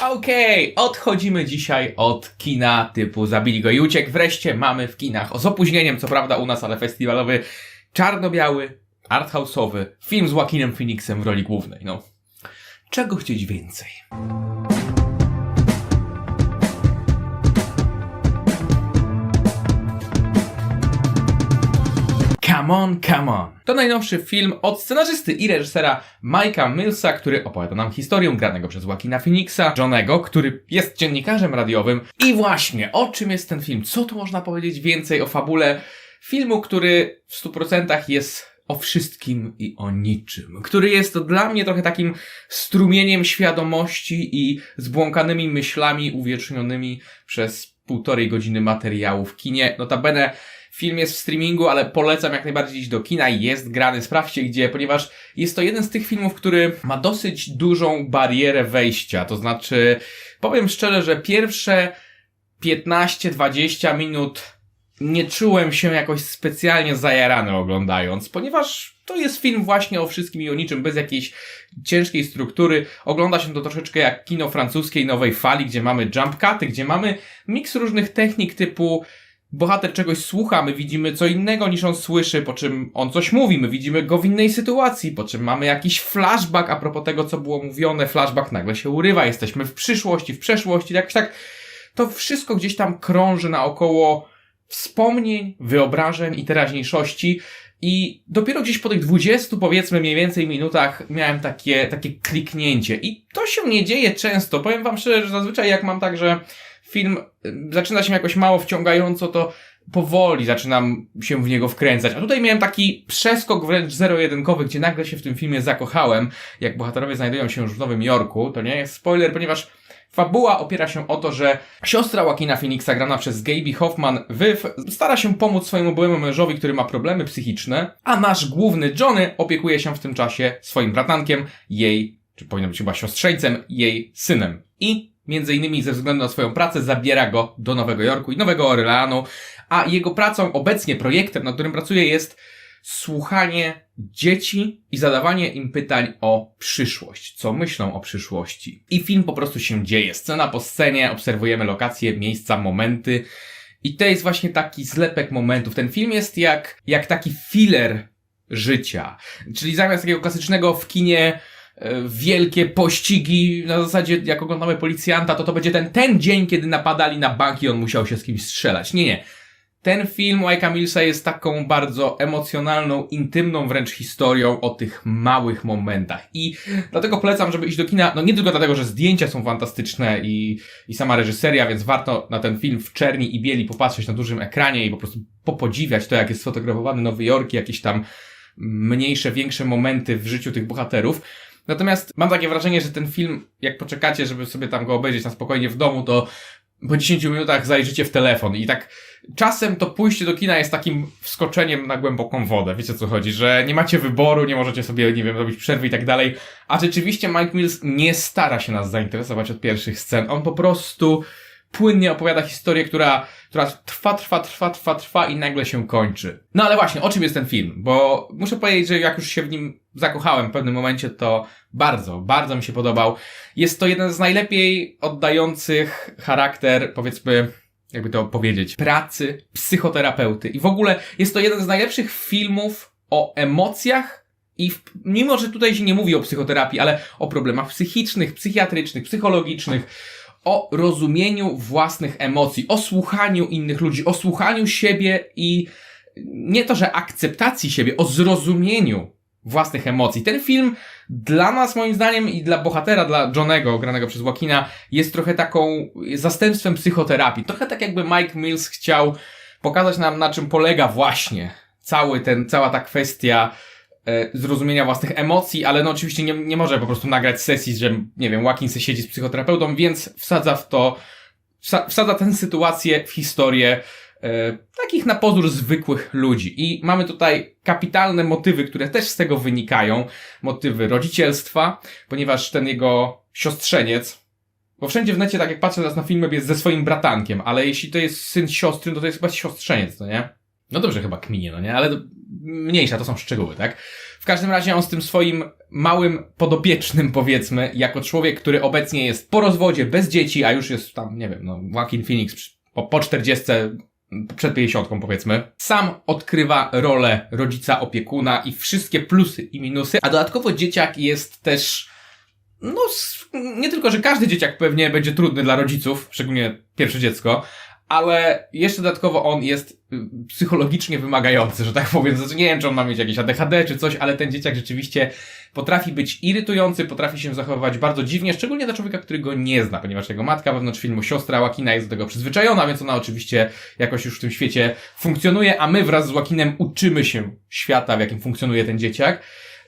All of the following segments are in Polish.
Okej, odchodzimy dzisiaj od kina typu Zabili go i uciekł. Wreszcie mamy w kinach, z opóźnieniem co prawda u nas, ale festiwalowy, czarno-biały, arthouse'owy film z Joaquinem Phoenixem w roli głównej. No, czego chcieć więcej? Come on, come on. To najnowszy film od scenarzysty i reżysera Mike'a Millsa, który opowiada nam historię granego przez Joaquina Phoenixa, Johnego, który jest dziennikarzem radiowym. I właśnie, o czym jest ten film? Co tu można powiedzieć więcej o fabule filmu, który w 100% jest o wszystkim i o niczym, który jest dla mnie trochę takim strumieniem świadomości i zbłąkanymi myślami uwiecznionymi przez półtorej godziny materiału w kinie. Notabene Film jest w streamingu, ale polecam jak najbardziej iść do kina jest grany. Sprawdźcie gdzie, ponieważ jest to jeden z tych filmów, który ma dosyć dużą barierę wejścia. To znaczy, powiem szczerze, że pierwsze 15-20 minut nie czułem się jakoś specjalnie zajarany oglądając, ponieważ to jest film właśnie o wszystkim i o niczym, bez jakiejś ciężkiej struktury. Ogląda się to troszeczkę jak kino francuskiej nowej fali, gdzie mamy jump cuty, gdzie mamy miks różnych technik typu bohater czegoś słucha, my widzimy co innego niż on słyszy, po czym on coś mówi, my widzimy go w innej sytuacji, po czym mamy jakiś flashback a propos tego, co było mówione, flashback nagle się urywa, jesteśmy w przyszłości, w przeszłości, jakoś tak, to wszystko gdzieś tam krąży naokoło wspomnień, wyobrażeń i teraźniejszości i dopiero gdzieś po tych 20 powiedzmy mniej więcej minutach miałem takie, takie kliknięcie i to się nie dzieje często, powiem wam szczerze, że zazwyczaj jak mam tak, że film y, zaczyna się jakoś mało wciągająco, to powoli zaczynam się w niego wkręcać. A tutaj miałem taki przeskok wręcz zero-jedynkowy, gdzie nagle się w tym filmie zakochałem, jak bohaterowie znajdują się już w Nowym Jorku. To nie jest spoiler, ponieważ Fabuła opiera się o to, że siostra Joaquina Phoenixa, grana przez Gaby Hoffman, Wyw, stara się pomóc swojemu byłemu mężowi, który ma problemy psychiczne, a nasz główny Johnny opiekuje się w tym czasie swoim bratankiem, jej, czy powinno być chyba siostrzeńcem, jej synem. I między innymi ze względu na swoją pracę zabiera go do Nowego Jorku i Nowego Orleanu, a jego pracą obecnie, projektem, nad którym pracuje jest słuchanie dzieci i zadawanie im pytań o przyszłość, co myślą o przyszłości. I film po prostu się dzieje. Scena po scenie, obserwujemy lokacje, miejsca, momenty. I to jest właśnie taki zlepek momentów. Ten film jest jak, jak taki filler życia. Czyli zamiast takiego klasycznego w kinie wielkie pościgi na zasadzie, jak oglądamy policjanta, to to będzie ten, ten dzień, kiedy napadali na bank i on musiał się z kimś strzelać. Nie, nie. Ten film Mike'a Millsa jest taką bardzo emocjonalną, intymną wręcz historią o tych małych momentach. I dlatego polecam, żeby iść do kina, no nie tylko dlatego, że zdjęcia są fantastyczne i, i sama reżyseria, więc warto na ten film w czerni i bieli popatrzeć na dużym ekranie i po prostu popodziwiać to, jak jest sfotografowany Nowy Jork, jakieś tam mniejsze, większe momenty w życiu tych bohaterów. Natomiast mam takie wrażenie, że ten film, jak poczekacie, żeby sobie tam go obejrzeć na spokojnie w domu, to po 10 minutach zajrzycie w telefon i tak czasem to pójście do kina jest takim wskoczeniem na głęboką wodę. Wiecie o co chodzi? Że nie macie wyboru, nie możecie sobie, nie wiem, robić przerwy i tak dalej. A rzeczywiście Mike Mills nie stara się nas zainteresować od pierwszych scen. On po prostu płynnie opowiada historię, która, która trwa, trwa, trwa, trwa, trwa i nagle się kończy. No ale właśnie, o czym jest ten film? Bo muszę powiedzieć, że jak już się w nim zakochałem w pewnym momencie, to bardzo, bardzo mi się podobał. Jest to jeden z najlepiej oddających charakter, powiedzmy, jakby to powiedzieć, pracy psychoterapeuty. I w ogóle jest to jeden z najlepszych filmów o emocjach i w, mimo, że tutaj się nie mówi o psychoterapii, ale o problemach psychicznych, psychiatrycznych, psychologicznych, o rozumieniu własnych emocji, o słuchaniu innych ludzi, o słuchaniu siebie i nie to, że akceptacji siebie, o zrozumieniu własnych emocji. Ten film dla nas, moim zdaniem, i dla bohatera, dla Johnego, granego przez Joaquina, jest trochę taką zastępstwem psychoterapii. Trochę tak jakby Mike Mills chciał pokazać nam, na czym polega właśnie cały ten, cała ta kwestia zrozumienia własnych emocji, ale no oczywiście nie, nie może po prostu nagrać sesji, że nie wiem, se siedzi z psychoterapeutą, więc wsadza w to, wsadza tę sytuację w historię e, takich na pozór zwykłych ludzi. I mamy tutaj kapitalne motywy, które też z tego wynikają. Motywy rodzicielstwa, ponieważ ten jego siostrzeniec, bo wszędzie w necie, tak jak patrzę teraz na filmy, jest ze swoim bratankiem, ale jeśli to jest syn siostry, no to to jest chyba siostrzeniec, no nie? No dobrze chyba kminie, no nie? Ale mniejsza, to są szczegóły, tak? W każdym razie on z tym swoim małym podopiecznym, powiedzmy, jako człowiek, który obecnie jest po rozwodzie, bez dzieci, a już jest tam, nie wiem, no, Joaquin Phoenix po, po 40, przed 50 powiedzmy, sam odkrywa rolę rodzica opiekuna i wszystkie plusy i minusy, a dodatkowo dzieciak jest też no, nie tylko, że każdy dzieciak pewnie będzie trudny dla rodziców, szczególnie pierwsze dziecko, ale jeszcze dodatkowo on jest y, psychologicznie wymagający, że tak powiem. Znaczy, nie wiem, czy on ma mieć jakieś ADHD czy coś, ale ten dzieciak rzeczywiście potrafi być irytujący, potrafi się zachowywać bardzo dziwnie, szczególnie dla człowieka, który go nie zna, ponieważ jego matka wewnątrz filmu, siostra Łakina jest do tego przyzwyczajona, więc ona oczywiście jakoś już w tym świecie funkcjonuje, a my wraz z Łakinem uczymy się świata, w jakim funkcjonuje ten dzieciak.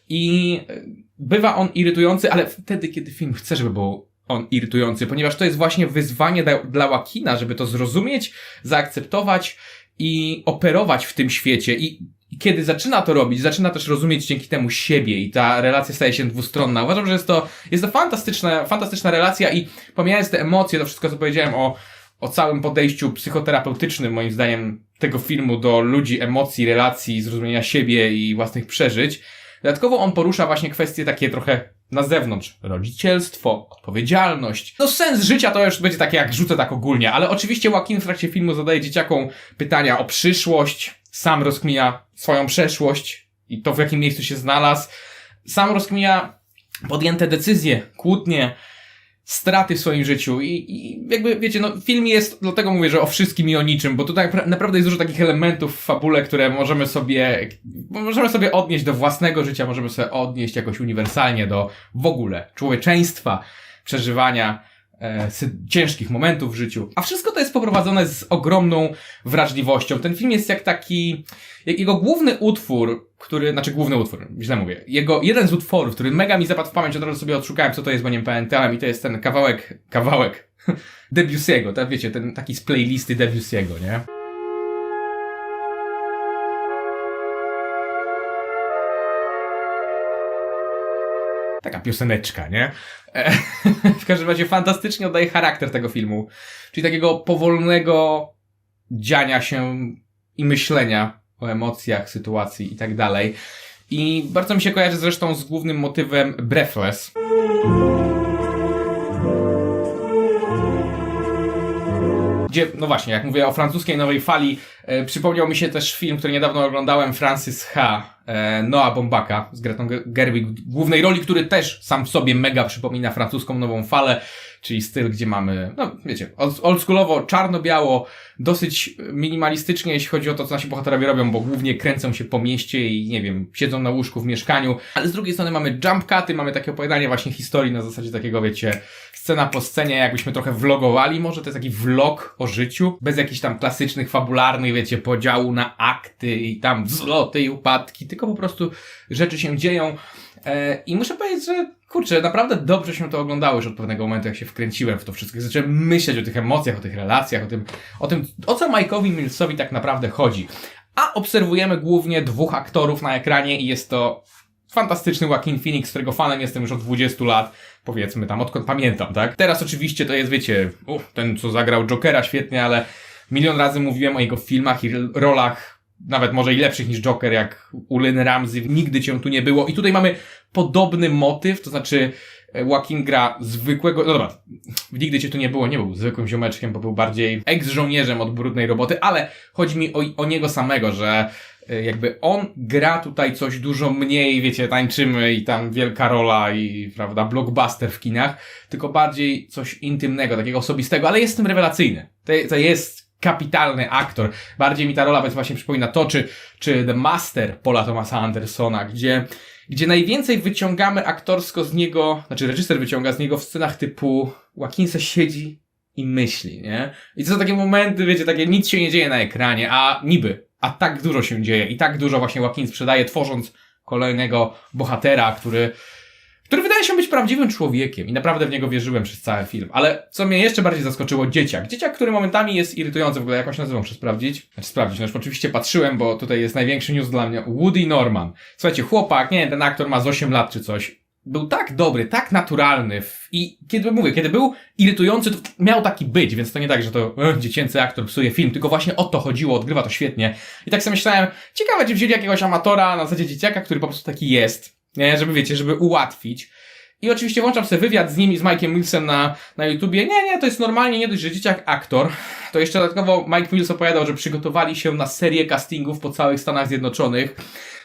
I y, bywa on irytujący, ale wtedy, kiedy film chce, żeby był on irytujący, ponieważ to jest właśnie wyzwanie dla, dla Łakina, żeby to zrozumieć, zaakceptować i operować w tym świecie. I, I kiedy zaczyna to robić, zaczyna też rozumieć dzięki temu siebie i ta relacja staje się dwustronna. Uważam, że jest to, jest to fantastyczna, fantastyczna relacja i pomijając te emocje, to wszystko, co powiedziałem o, o całym podejściu psychoterapeutycznym, moim zdaniem, tego filmu do ludzi, emocji, relacji, zrozumienia siebie i własnych przeżyć, Dodatkowo on porusza właśnie kwestie takie trochę na zewnątrz. Rodzicielstwo, odpowiedzialność. No sens życia to już będzie takie jak rzucę tak ogólnie, ale oczywiście Joaquin w trakcie filmu zadaje dzieciakom pytania o przyszłość, sam rozkmija swoją przeszłość i to w jakim miejscu się znalazł. Sam rozkmija podjęte decyzje, kłótnie, straty w swoim życiu i, i jakby, wiecie, no film jest, dlatego mówię, że o wszystkim i o niczym, bo tutaj pra- naprawdę jest dużo takich elementów w fabule, które możemy sobie, możemy sobie odnieść do własnego życia, możemy sobie odnieść jakoś uniwersalnie do w ogóle człowieczeństwa, przeżywania e, ciężkich momentów w życiu. A wszystko to jest poprowadzone z ogromną wrażliwością. Ten film jest jak taki, jego główny utwór, który, znaczy główny utwór, źle mówię, jego, jeden z utworów, który mega mi zapadł w pamięć, od razu sobie odszukałem, co to jest, bo nie pamiętałem i to jest ten kawałek, kawałek Debussy'ego, tak wiecie, ten taki z playlisty Debussy'ego, nie? Taka pioseneczka, nie? E, w każdym razie fantastycznie oddaje charakter tego filmu. Czyli takiego powolnego dziania się i myślenia o emocjach, sytuacji i tak dalej. I bardzo mi się kojarzy zresztą z głównym motywem Breathless. Gdzie, no właśnie, jak mówię o francuskiej nowej fali, e, przypomniał mi się też film, który niedawno oglądałem, Francis H. E, Noah Bombaka z Gretą Ge- Gerwig w głównej roli, który też sam w sobie mega przypomina francuską nową falę, czyli styl, gdzie mamy, no wiecie, old- oldschoolowo, czarno-biało, dosyć minimalistycznie, jeśli chodzi o to, co nasi bohaterowie robią, bo głównie kręcą się po mieście i, nie wiem, siedzą na łóżku w mieszkaniu, ale z drugiej strony mamy jump cuty, mamy takie opowiadanie właśnie historii na zasadzie takiego, wiecie, scena po scenie, jakbyśmy trochę vlogowali, może to jest taki vlog o życiu, bez jakichś tam klasycznych, fabularnych, wiecie, podziału na akty i tam wzloty i upadki, tylko po prostu rzeczy się dzieją. E, I muszę powiedzieć, że kurczę, naprawdę dobrze się to oglądało już od pewnego momentu, jak się wkręciłem w to wszystko. Zacząłem myśleć o tych emocjach, o tych relacjach, o tym, o tym, o co Mike'owi Millsowi tak naprawdę chodzi. A obserwujemy głównie dwóch aktorów na ekranie i jest to fantastyczny Joaquin Phoenix, którego fanem jestem już od 20 lat, powiedzmy tam, odkąd pamiętam, tak? Teraz oczywiście to jest, wiecie, ten co zagrał Jokera świetnie, ale milion razy mówiłem o jego filmach i rolach, nawet może i lepszych niż Joker, jak u Ramsey, nigdy cię tu nie było. I tutaj mamy podobny motyw, to znaczy e, Joaquin gra zwykłego, no dobra, nigdy cię tu nie było, nie był zwykłym ziomeczkiem, bo był bardziej ex-żołnierzem od brudnej roboty, ale chodzi mi o, o niego samego, że e, jakby on gra tutaj coś dużo mniej, wiecie, tańczymy i tam wielka rola i, prawda, blockbuster w kinach, tylko bardziej coś intymnego, takiego osobistego, ale jest w tym rewelacyjny. To, to jest kapitalny aktor. Bardziej mi ta rola więc właśnie przypomina to, czy, czy The Master Paula Thomasa Andersona, gdzie, gdzie najwięcej wyciągamy aktorsko z niego, znaczy reżyser wyciąga z niego w scenach typu Joaquin se siedzi i myśli, nie? I to są takie momenty, wiecie, takie nic się nie dzieje na ekranie, a niby, a tak dużo się dzieje i tak dużo właśnie Joaquin sprzedaje, tworząc kolejnego bohatera, który który wydaje się być prawdziwym człowiekiem i naprawdę w niego wierzyłem przez cały film. Ale co mnie jeszcze bardziej zaskoczyło, dzieciak. Dzieciak, który momentami jest irytujący, w ogóle jak on się nazywa, muszę sprawdzić. Znaczy sprawdzić, no już oczywiście patrzyłem, bo tutaj jest największy news dla mnie. Woody Norman. Słuchajcie, chłopak, nie ten aktor ma z 8 lat czy coś. był tak dobry, tak naturalny i kiedy mówię, kiedy był irytujący, to miał taki być, więc to nie tak, że to e, dziecięcy aktor psuje film, tylko właśnie o to chodziło, odgrywa to świetnie. I tak sobie myślałem, ciekawe, czy wzięli jakiegoś amatora na zasadzie dzieciaka, który po prostu taki jest, nie, żeby wiecie, żeby ułatwić. I oczywiście włączam sobie wywiad z nim i z Mike'em Millsem na, na YouTubie. Nie, nie, to jest normalnie, nie dość, że dzieciak aktor. To jeszcze dodatkowo Mike Mills opowiadał, że przygotowali się na serię castingów po całych Stanach Zjednoczonych.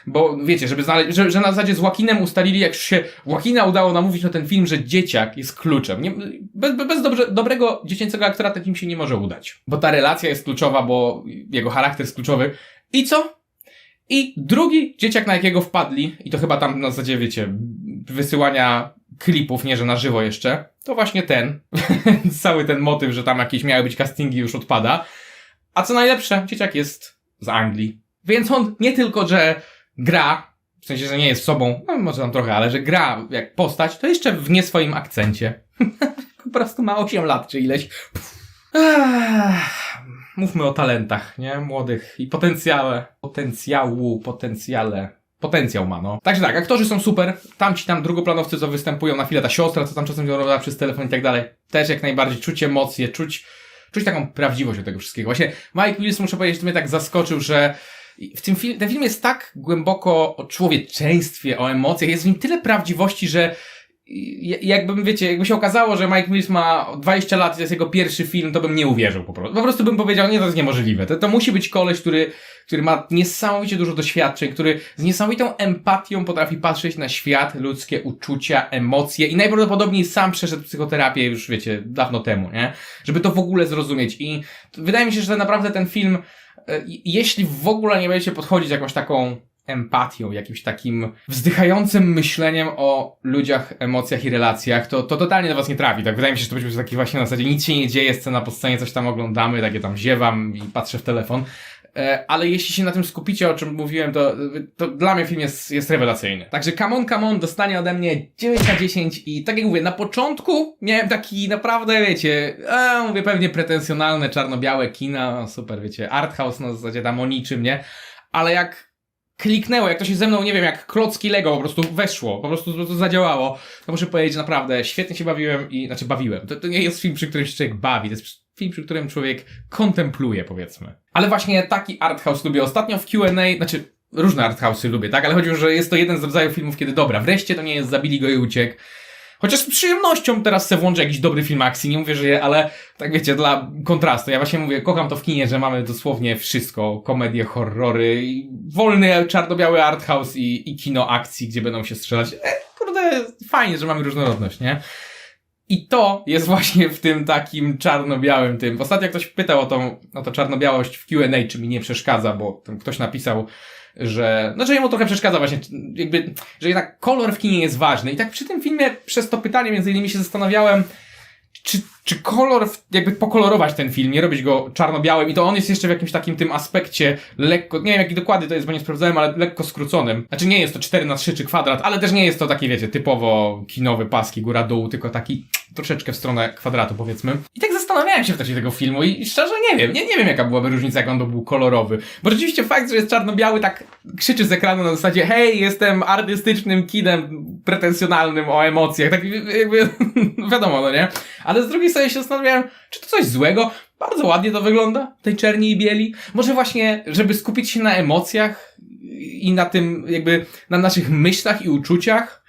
Bo wiecie, żeby znaleźć, że, że na zasadzie z Joaquinem ustalili, jak już się Joaquina udało namówić na ten film, że dzieciak jest kluczem. Nie, bez bez dobrze, dobrego dziecięcego aktora film się nie może udać. Bo ta relacja jest kluczowa, bo jego charakter jest kluczowy. I co? I drugi dzieciak, na jakiego wpadli, i to chyba tam na zasadzie, wiecie, wysyłania klipów, nie że na żywo jeszcze, to właśnie ten. Cały ten motyw, że tam jakieś miały być castingi już odpada. A co najlepsze, dzieciak jest z Anglii. Więc on nie tylko, że gra, w sensie, że nie jest sobą, no może tam trochę, ale że gra jak postać, to jeszcze w nie swoim akcencie. po prostu ma 8 lat czy ileś. Mówmy o talentach, nie? Młodych i potencjale. Potencjału, potencjale. Potencjał ma, no. Także tak, aktorzy są super. Tamci tam drugoplanowcy, co występują na chwilę, ta siostra, co tam czasem rozmawia przez telefon i tak dalej. Też jak najbardziej czuć emocje, czuć, czuć taką prawdziwość do tego wszystkiego. Właśnie Mike Willis, muszę powiedzieć, że mnie tak zaskoczył, że w tym film, ten film jest tak głęboko o człowieczeństwie, o emocjach, jest w nim tyle prawdziwości, że jakbym, wiecie, jakby się okazało, że Mike Mills ma 20 lat i to jest jego pierwszy film, to bym nie uwierzył po prostu. Po prostu bym powiedział, nie, to jest niemożliwe. To, to musi być koleś, który, który ma niesamowicie dużo doświadczeń, który z niesamowitą empatią potrafi patrzeć na świat, ludzkie uczucia, emocje i najprawdopodobniej sam przeszedł psychoterapię już, wiecie, dawno temu, nie? Żeby to w ogóle zrozumieć. I wydaje mi się, że naprawdę ten film, e, jeśli w ogóle nie będziecie podchodzić jakąś taką empatią, jakimś takim wzdychającym myśleniem o ludziach, emocjach i relacjach, to, to totalnie do was nie trafi. Tak wydaje mi się, że to będzie taki właśnie na zasadzie nic się nie dzieje, scena po scenie, coś tam oglądamy, takie tam ziewam i patrzę w telefon. E, ale jeśli się na tym skupicie, o czym mówiłem, to, to dla mnie film jest, jest rewelacyjny. Także Come On, Come On dostanie ode mnie 9 na 10 i tak jak mówię, na początku miałem taki naprawdę, wiecie, e, mówię pewnie pretensjonalne, czarno-białe kina, super, wiecie, art house na zasadzie tam o niczym, nie? Ale jak kliknęło, jak to się ze mną, nie wiem, jak klocki Lego po prostu weszło, po prostu to zadziałało, to muszę powiedzieć, naprawdę świetnie się bawiłem i, znaczy bawiłem. To, to nie jest film, przy którym się człowiek bawi, to jest film, przy którym człowiek kontempluje, powiedzmy. Ale właśnie taki arthouse lubię. Ostatnio w Q&A, znaczy różne arthouse'y lubię, tak? Ale chodzi o że jest to jeden z rodzajów filmów, kiedy dobra, wreszcie to nie jest zabili go i uciekł, Chociaż z przyjemnością teraz se włączę jakiś dobry film akcji, nie mówię, że je, ale tak wiecie, dla kontrastu. Ja właśnie mówię, kocham to w kinie, że mamy dosłownie wszystko. Komedie, horrory, wolny, czarno-biały arthouse i, i kino akcji, gdzie będą się strzelać. E, kurde, fajnie, że mamy różnorodność, nie? I to jest właśnie w tym takim czarno-białym tym. Ostatnio ktoś pytał o tą, o to czarno-białość w Q&A, czy mi nie przeszkadza, bo ktoś napisał, że, no, że jemu trochę przeszkadza właśnie, jakby, że jednak kolor w kinie jest ważny. I tak przy tym filmie przez to pytanie między innymi się zastanawiałem, czy, czy kolor, jakby pokolorować ten film, nie robić go czarno-białym i to on jest jeszcze w jakimś takim tym aspekcie lekko, nie wiem jaki dokładnie to jest, bo nie sprawdzałem, ale lekko skróconym. Znaczy nie jest to 4 na 3 czy kwadrat, ale też nie jest to taki, wiecie, typowo kinowy paski góra-dół, tylko taki troszeczkę w stronę kwadratu, powiedzmy. I tak zastanawiałem się w trakcie tego filmu i szczerze nie wiem, nie, nie wiem jaka byłaby różnica, jak on by był kolorowy. Bo rzeczywiście fakt, że jest czarno-biały, tak krzyczy z ekranu na zasadzie hej, jestem artystycznym kinem pretensjonalnym o emocjach, tak jakby, wiadomo, no nie? Ale z drugiej strony się zastanawiałem, czy to coś złego? Bardzo ładnie to wygląda, tej czerni i bieli. Może właśnie, żeby skupić się na emocjach i na tym, jakby, na naszych myślach i uczuciach,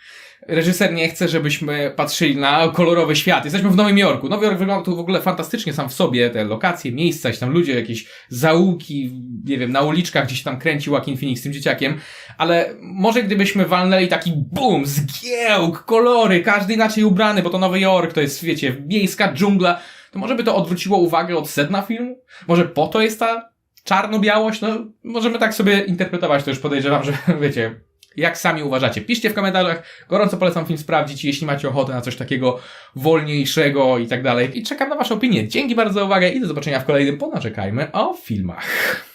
reżyser nie chce, żebyśmy patrzyli na kolorowy świat. Jesteśmy w Nowym Jorku. Nowy Jork wygląda tu w ogóle fantastycznie sam w sobie, te lokacje, miejsca, tam ludzie, jakieś zaułki, nie wiem, na uliczkach gdzieś tam kręci Joaquin Phoenix z tym dzieciakiem, ale może gdybyśmy walnęli taki boom, zgiełk, kolory, każdy inaczej ubrany, bo to Nowy Jork, to jest, wiecie, miejska dżungla, to może by to odwróciło uwagę od sedna filmu? Może po to jest ta czarno-białość? No, możemy tak sobie interpretować, to już podejrzewam, że, wiecie, jak sami uważacie? Piszcie w komentarzach. Gorąco polecam film sprawdzić, jeśli macie ochotę na coś takiego wolniejszego i tak dalej. I czekam na Wasze opinie. Dzięki bardzo za uwagę i do zobaczenia w kolejnym Ponarzekajmy o filmach.